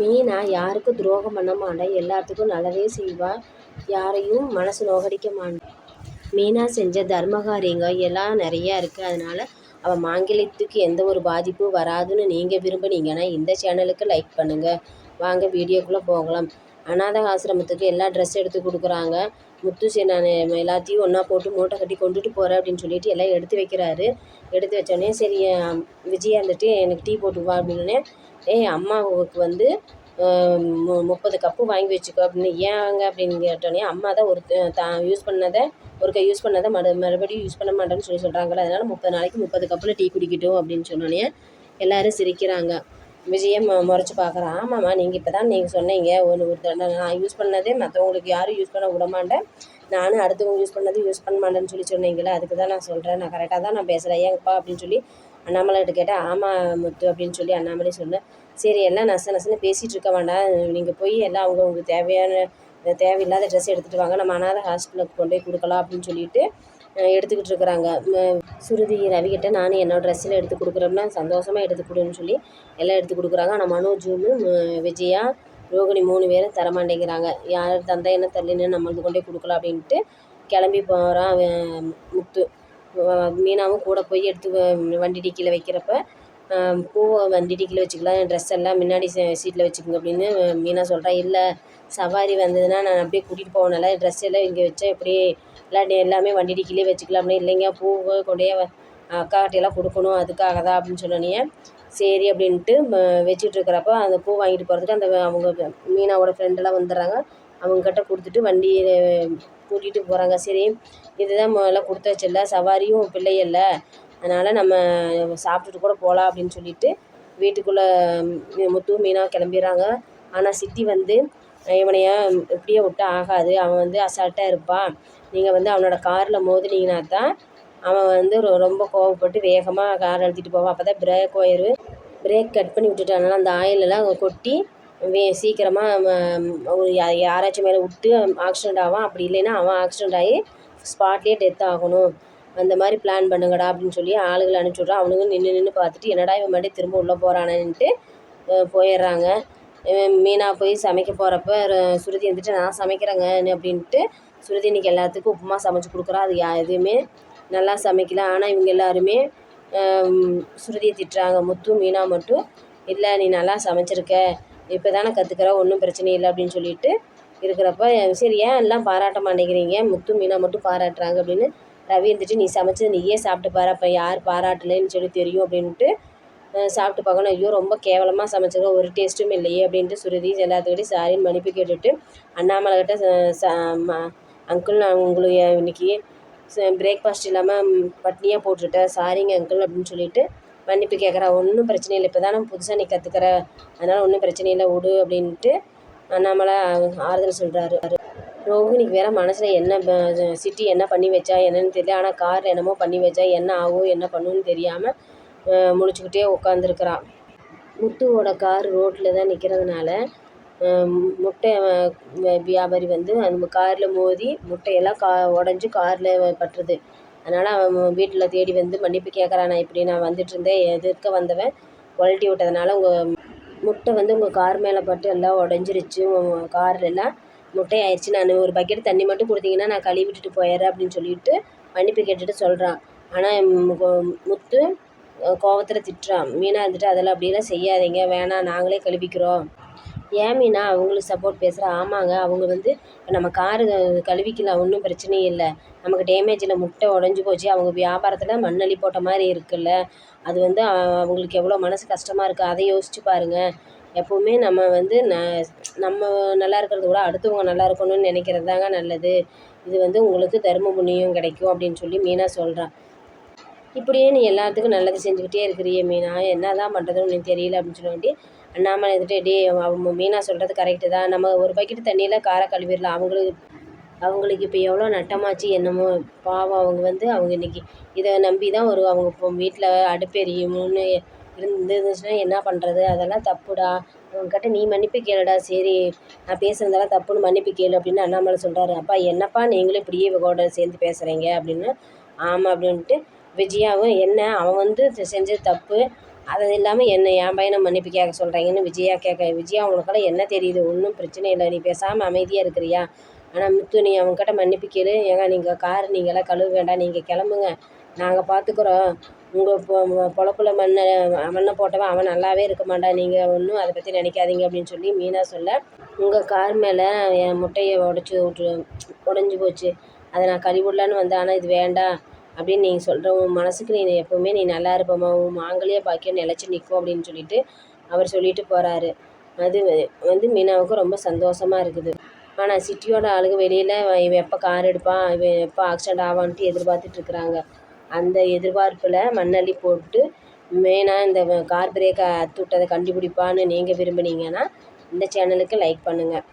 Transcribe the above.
மீனா யாருக்கும் துரோகம் பண்ண மாட்டா எல்லாத்துக்கும் நல்லதே செய்வா. யாரையும் மனசு நோகடிக்க மாட்டா மீனா செஞ்ச தர்மகாரியங்கள் எல்லாம் நிறையா இருக்குது அதனால் அவள் மாங்கிலியத்துக்கு எந்த ஒரு பாதிப்பும் வராதுன்னு நீங்கள் விரும்புனீங்கன்னா இந்த சேனலுக்கு லைக் பண்ணுங்கள் வாங்க வீடியோக்குள்ளே போகலாம். அனாதை ஆசிரமத்துக்கு எல்லா ட்ரெஸ் எடுத்து கொடுக்குறாங்க. முத்து சரி நான் எல்லாத்தையும் ஒன்றா போட்டு மூட்டை கட்டி கொண்டுட்டு போகிறேன் அப்படின்னு சொல்லிட்டு எல்லாம் எடுத்து வைக்கிறாரு. எடுத்து வச்சோடனே சரி விஜய் வந்துட்டு இருந்துட்டு எனக்கு டீ போட்டு வா அப்படின்னே ஏய் அம்மாவுக்கு வந்து மு முப்பது கப்பு வாங்கி வச்சுக்கோ அப்படின்னு ஏங்க அப்படின்னு கேட்டோடனே அம்மா தான் ஒரு தான் யூஸ் பண்ணதை ஒருக்கா யூஸ் பண்ணதை மறு மறுபடியும் யூஸ் பண்ண மாட்டேன்னு சொல்லி சொல்கிறாங்களே அதனால் முப்பது நாளைக்கு முப்பது கப்பில் டீ குடிக்கட்டும் அப்படின்னு சொன்னோடனே எல்லோரும் சிரிக்கிறாங்க. விஜயம் முறைச்சி பார்க்குறான். ஆமாம்மா நீங்கள் இப்போ தான் நீங்கள் சொன்னீங்க. ஒன்று ஒரு தடவை நான் யூஸ் பண்ணதே மற்றவங்களுக்கு யாரும் யூஸ் பண்ண விட மாட்டேன். நானும் அடுத்தவங்க யூஸ் பண்ணது யூஸ் பண்ண மாட்டேன்னு சொல்லி சொன்னீங்களே அதுக்கு தான் நான் சொல்கிறேன் நான் கரெக்டாக தான் நான் பேசுகிறேன் ஏங்கப்பா அப்படின்னு சொல்லி அண்ணாமலைகிட்ட கேட்டேன். ஆமாம் முத்து அப்படின்னு சொல்லி அண்ணாமலை சொன்னேன். சரி எல்லாம் நச நசன்னு பேசிகிட்டு இருக்க வேண்டாம். நீங்கள் போய் எல்லாம் அவங்க உங்களுக்கு தேவையான தேவையில்லாத ட்ரெஸ் எடுத்துகிட்டு வாங்க. நம்ம அனாத ஹாஸ்பிட்டலுக்கு கொண்டு போய் கொடுக்கலாம் அப்படின்னு சொல்லிட்டு எடுத்துக்கிட்டு இருக்கிறாங்க. சுருதி ரவிக்கிட்ட நானும் என்னோட ட்ரெஸ்ஸில் எடுத்து கொடுக்குறோம்னா சந்தோஷமாக எடுத்து கொடுன்னு சொல்லி எல்லாம் எடுத்து கொடுக்குறாங்க. ஆனால் மனோஜுன்னு விஜயா ரோகிணி மூணு பேரும் தரமாட்டேங்கிறாங்க யார் தந்தா என்ன தள்ளின்னு நம்மளுக்கு கொண்டே கொடுக்கலாம் அப்படின்ட்டு கிளம்பி போகிறான் முத்து. மீனாவும் கூட போய் எடுத்து வண்டி டிக்கியில் வைக்கிறப்ப பூவை வண்டி டிக்கியில் வச்சுக்கலாம் ட்ரெஸ் எல்லாம் முன்னாடி சீட்டில் வச்சுக்கோங்க அப்படின்னு மீனா சொல்கிறா இல்லை சவாரி வந்ததுன்னா நான் அப்படியே கூட்டிகிட்டு போகணும்ல ட்ரெஸ் எல்லாம் இங்கே வச்சா இப்படி இல்லாட்டி எல்லாமே வண்டி டிக்கிலே வச்சுக்கலாம். அப்படின்னு இல்லைங்க பூவை கொண்டே அக்காக்கிட்டையெல்லாம் கொடுக்கணும். அதுக்காக தான் அப்படின்னு சொன்னோன்னே. சரி அப்படின்ட்டு ம- வச்சுட்டு இருக்கிறப்ப அந்த பூ வாங்கிட்டு போகிறதுக்கு அந்த அவங்க மீனாவோட ஃப்ரெண்டெல்லாம் வந்துடுறாங்க. அவங்கக்கிட்ட கொடுத்துட்டு வண்டியை கூட்டிகிட்டு போகிறாங்க சரி இதுதான் முதல்ல கொடுத்து வச்சில்ல சவாரியும் பிள்ளையல்ல அதனால் நம்ம சாப்பிட்டுட்டு கூட போகலாம் அப்படின்னு சொல்லிட்டு வீட்டுக்குள்ளே முத்து மீனாக கிளம்பிடுறாங்க. ஆனால் சித்தி வந்து இவனையை இப்படியே விட்டா ஆகாது. அவன் வந்து அசால்ட்டாக இருப்பான் நீங்கள் வந்து அவனோட காரில் மோதினீங்கன்னா தான் அவன் வந்து ரொ- ரொம்ப கோவப்பட்டு வேகமாக கார் அழுத்திட்டு போவான். அப்போ தான் பிரேக் ஒயரு பிரேக் கட் பண்ணி விட்டுட்டாங்கன்னா அந்த ஆயிலெல்லாம் கொட்டி வே சீக்கிரமாக ஒரு யாராச்சும் மேலே விட்டு ஆக்சிடெண்ட் ஆவான். அப்படி இல்லைன்னா அவன் ஆக்சிடெண்ட் ஆகி ஸ்பாட்லேயே டெத் ஆகணும். அந்த மாதிரி பிளான் பண்ணுங்கடா அப்படின்னு சொல்லி ஆளுகளை அனுப்பிச்சி விட்றான். அவனுங்க நின்று நின்று பார்த்துட்டு என்னடா இவன் மட்டும் திரும்ப உள்ளே போகிறானேன்ட்டு போயிடுறாங்க. மீனா போய் சமைக்க போகிறப்ப சுருதி வந்துட்டு நான் சமைக்கிறேங்க அப்படின்ட்டு சுருதி இன்னைக்கு எல்லாத்துக்கும் உப்புமா சமைச்சு கொடுக்குறா. அது யா எதுவுமே நல்லா சமைக்கல. ஆனால் இவங்க எல்லாருமே சுருதியை திட்டுறாங்க. முத்து மீனா மட்டும் இல்லை நீ நல்லா சமைச்சிருக்க. இப்போ தானே கற்றுக்கிற ஒன்றும் பிரச்சனை இல்லை அப்படின்னு சொல்லிட்டு இருக்கிறப்ப சரி ஏன் எல்லாம் பாராட்ட மாட்டேங்கிறீங்க? முத்து மீனா மட்டும் பாராட்டுறாங்க அப்படின்னு ரவி இருந்துட்டு நீ சமைச்சது நீயே சாப்பிட்டு பாரு. அப்போ யார் பாராட்டலைன்னு சொல்லி தெரியும் அப்படின்ட்டு சாப்பிட்டு பார்க்கணும். ஐயோ ரொம்ப கேவலமாக சமைச்சிருக்கோம். ஒரு டேஸ்ட்டும் இல்லையே அப்படின்ட்டு சுருதி எல்லாத்துக்கிட்டையும் சாரின்னு மன்னிப்பு கேட்டுட்டு அண்ணாமலைக்கிட்ட அங்கிள் நான் உங்களுக்கு இன்னைக்கு பிரேக்ஃபாஸ்ட் இல்லாமல் பட்னியாக போட்டுட்டேன் சாரிங்க அங்கிள் அப்படின்னு சொல்லிட்டு மன்னிப்பு கேட்குறா ஒன்றும் பிரச்சனை இல்லை. இப்போ தானே புதுசாக நீ கற்றுக்கிற அதனால் ஒன்றும் பிரச்சனை இல்லை. விடு அப்படின்ட்டு அண்ணாமலை ஆறுதல் சொல்கிறாரு ரோஹினிக்கு வேற மனசில் என்ன ப- சிட்டி என்ன பண்ணி வச்சா என்னன்னு தெரியல. ஆனால் கார் என்னமோ பண்ணி வச்சா என்ன ஆகும் என்ன பண்ணுன்னு தெரியாமல் முழிச்சுக்கிட்டே உட்காந்துருக்குறான் முத்துவோட கார் ரோட்டில் தான் நிற்கிறதுனால முட்டை வியாபாரி வந்து அந்த காரில் மோதி முட்டையெல்லாம் கா உடஞ்சி காரில் பட்டுருது. அதனால் அவன் வீட்டில் தேடி வந்து மன்னிப்பு கேட்குறான் நான் இப்படி நான் வந்துட்டு இருந்தேன் எதிர்க்க வந்தவன் குழட்டி விட்டதுனால உங்கள் முட்டை வந்து உங்கள் கார் மேலே பட்டு எல்லாம் உடஞ்சிருச்சு உங்கள் காரில் எல்லாம் முட்டை ஆயிடுச்சு நான் ஒரு பக்கெட் தண்ணி மட்டும் கொடுத்தீங்கன்னா நான் கழுவி விட்டுட்டு போயிடுறேன் அப்படின்னு சொல்லிட்டு மன்னிப்பு கேட்டுட்டு சொல்கிறான் ஆனால் முத்து கோவத்தில் திட்டுறான் மீனா இருந்துட்டு அதெல்லாம் அப்படியெல்லாம் செய்யாதீங்க. வேணாம் நாங்களே கழுவிக்கிறோம். ஏன் மீனா? அவங்களுக்கு சப்போர்ட் பேசுகிறேன் ஆமாங்க. அவங்க வந்து நம்ம காரு கழுவிக்கலாம் ஒன்றும் பிரச்சனையே இல்லை. நமக்கு டேமேஜில் முட்டை உடஞ்சி போச்சு. அவங்க வியாபாரத்தில் மண்ணள்ளி போட்ட மாதிரி இருக்குல்ல. அது வந்து அவங்களுக்கு எவ்வளோ மனசு கஷ்டமாக இருக்குது அதை யோசிச்சு பாருங்கள் எப்போவுமே நம்ம வந்து ந நம்ம நல்லா இருக்கிறத விட அடுத்தவங்க நல்லா இருக்கணும்னு நினைக்கிறது தாங்க நல்லது. இது வந்து உங்களுக்கு தர்ம புண்ணியம் கிடைக்கும் அப்படின்னு சொல்லி மீனா சொல்கிறான் இப்படியே நீ எல்லாத்துக்கும் நல்லது செஞ்சுக்கிட்டே இருக்கிறியே மீனா. என்ன தான் பண்ணுறதுன்னு உனக்கு தெரியல அப்படின்னு சொல்லிட்டு அண்ணாமலை இருந்துட்டு டே அவங்க மீனா சொல்கிறது கரெக்டு தான். நம்ம ஒரு பக்கெட் தண்ணியில் காரை கழுவிடலாம். அவங்களுக்கு அவங்களுக்கு இப்போ எவ்வளோ நட்டமாச்சு என்னமோ. பாவம் அவங்க வந்து அவங்க இன்றைக்கி இதை நம்பி தான் ஒரு அவங்க இப்போ வீட்டில் அடுப்பெரியும்னு இருந்துச்சுன்னா என்ன பண்ணுறது அதெல்லாம் தப்புடா. அவங்கக்கிட்ட நீ மன்னிப்பு கேளுடா. சரி நான் பேசுனதெல்லாம் தப்புன்னு மன்னிப்பு கேளு அப்படின்னு அண்ணாமலை சொல்கிறாரு அப்பா என்னப்பா நீங்களும் இப்படியே இவகோட சேர்ந்து பேசுகிறீங்க அப்படின்னு. ஆமாம் அப்படின்ட்டு விஜயாவும் என்ன அவன் வந்து செஞ்சது தப்பு அது இல்லாமல் என்ன என் பையனை மன்னிப்பு கேட்க சொல்கிறீங்கன்னு விஜயா கேட்க விஜயா உனக்கெல்லாம் என்ன தெரியுது? ஒன்றும் பிரச்சனை இல்லை நீ பேசாமல் அமைதியாக இருக்கிறியா? ஆனால் முத்து நீ அவங்ககிட்ட மன்னிப்பு கேளு. ஏங்க நீங்கள் கார் நீங்களாம் கழுவ வேண்டாம் நீங்கள் கிளம்புங்க. நாங்கள் பார்த்துக்குறோம் உங்கள் பொழப்புல மண்ணை மண்ணை போட்டவன் அவன் நல்லாவே இருக்க மாட்டான். நீங்கள் ஒன்றும் அதை பற்றி நினைக்காதீங்க அப்படின்னு சொல்லி மீனா சொல்ல உங்கள் கார் மேலே என் முட்டையை உடச்சி விட்டு உடஞ்சி போச்சு. அதை நான் கழுவிடலான்னு வந்தேன். ஆனால் இது வேண்டாம். அப்படின்னு நீங்கள் சொல்கிற உன் மனசுக்கு நீ எப்போவுமே நீ நல்லா இருப்பம்மா உன் மாங்கல்ய பாக்கியம் நிலச்சி நிற்கும் அப்படின்னு சொல்லிட்டு அவர் சொல்லிட்டு போகிறாரு அது வந்து மீனாவுக்கு ரொம்ப சந்தோஷமா இருக்குது. ஆனால் சிட்டியோட ஆளுங்க வெளியில் இவன் எப்போ கார் எடுப்பான்? இவன் எப்போ ஆக்சிடென்ட் ஆவான்ட்டு எதிர்பார்த்துட்டு இருக்கிறாங்க. அந்த எதிர்பார்ப்பில் மண்ணள்ளி போட்டு மெயினாக இந்த கார் பிரேக்கை அத்து விட்டதை கண்டுபிடிப்பான்னு நீங்கள் விரும்புனீங்கன்னா இந்த சேனலுக்கு லைக் பண்ணுங்கள்